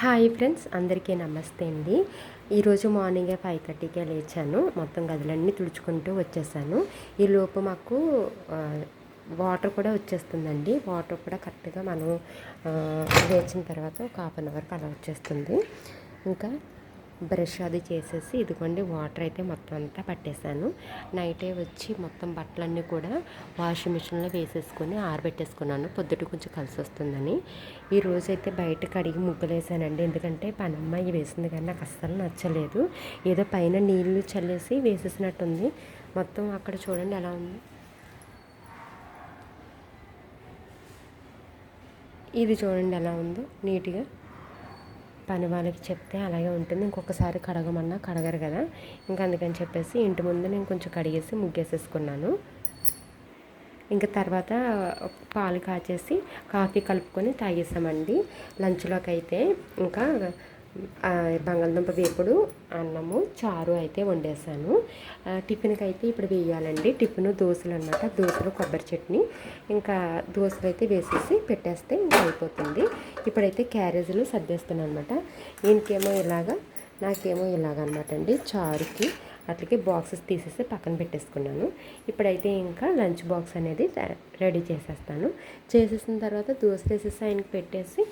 Hi friends అందరికీ నమస్తే అండి. ఈరోజు మార్నింగే ఫైవ్ థర్టీకే లేచాను. మొత్తం గదులన్నీ తుడుచుకుంటూ వచ్చేసాను. ఈ లోపు మాకు వాటర్ కూడా వచ్చేస్తుందండి. వాటర్ కూడా కరెక్ట్గా మనం లేచిన తర్వాత ఒక హాఫ్ అన్ అవర్కి అలా వచ్చేస్తుంది. ఇంకా బ్రష్ అది చేసేసి ఇదిగోండి వాటర్ అయితే మొత్తం అంతా పట్టేశాను. నైటే వచ్చి మొత్తం బట్టలన్నీ కూడా వాషింగ్ మిషన్లో వేసేసుకొని ఆరబెట్టేసుకున్నాను. పొద్దుట కొంచెం కలిసి వస్తుందని. ఈ రోజైతే బయట కడిగి ముగ్గులేసానండి. ఎందుకంటే పనమ్మాయి వేసింది కానీ నాకు అస్సలు నచ్చలేదు. ఏదో పైన నీళ్ళు చల్లేసి వేసేసినట్టుంది. మొత్తం అక్కడ చూడండి ఎలా ఉంది. ఇది చూడండి ఎలా ఉందో నీట్గా. పని వాళ్ళకి చెప్తే అలాగే ఉంటుంది. ఇంకొకసారి కడగమన్నా కడగరు కదా. ఇంకా అందుకని చెప్పేసి ఇంటి ముందు నేను కొంచెం కడిగేసి ముగ్గేసేసుకున్నాను. ఇంకా తర్వాత పాలు కాచేసి కాఫీ కలుపుకొని తాగేసామండి. లంచ్లోకి అయితే ఇంకా బంగాళదుంప వేపుడు అన్నము చారు అయితే వండేసాను. టిఫిన్కి అయితే ఇప్పుడు వేయాలండి. టిఫిన్ దోశలు అనమాట దోశలు కొబ్బరి చట్నీ. ఇంకా దోశలు అయితే వేసేసి పెట్టేస్తే ఇంకా అయిపోతుంది. ఇప్పుడైతే క్యారేజీలు సర్దేస్తున్నాను అనమాట ఈయనకేమో ఇలాగా నాకేమో ఇలాగనమాట అండి. చారుకి అట్లకి బాక్సెస్ తీసేసి పక్కన పెట్టేసుకున్నాను. ఇప్పుడైతే ఇంకా లంచ్ బాక్స్ అనేది రెడీ చేసేస్తాను. చేసేసిన తర్వాత దోశ వేసేసి ఆయనకి పెట్టేసి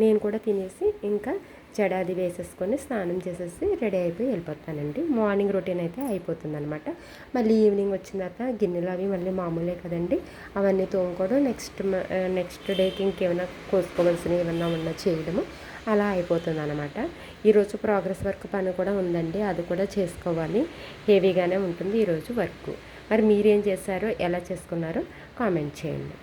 నేను కూడా తినేసి ఇంకా జడాది వేసేసుకొని స్నానం చేసేసి రెడీ అయిపోయి వెళ్ళిపోతానండి. మార్నింగ్ రొటీన్ అయితే అయిపోతుందనమాట మళ్ళీ ఈవినింగ్ వచ్చిన తర్వాత గిన్నెలు అవి మళ్ళీ మామూలే కదండి. అవన్నీ తోముకోవడం నెక్స్ట్ నెక్స్ట్ డేకి ఇంకేమైనా కోసుకోవాల్సినవి ఏమన్నా ఉన్నా చేయడము అలా అయిపోతుంది అనమాట ఈరోజు ప్రోగ్రెస్ వర్క్ పని కూడా ఉందండి. అది కూడా చేసుకోవాలి. హెవీగానే ఉంటుంది ఈరోజు వర్క్. మరి మీరేం చేశారో? ఎలా చేసుకున్నారో? కామెంట్ చేయండి.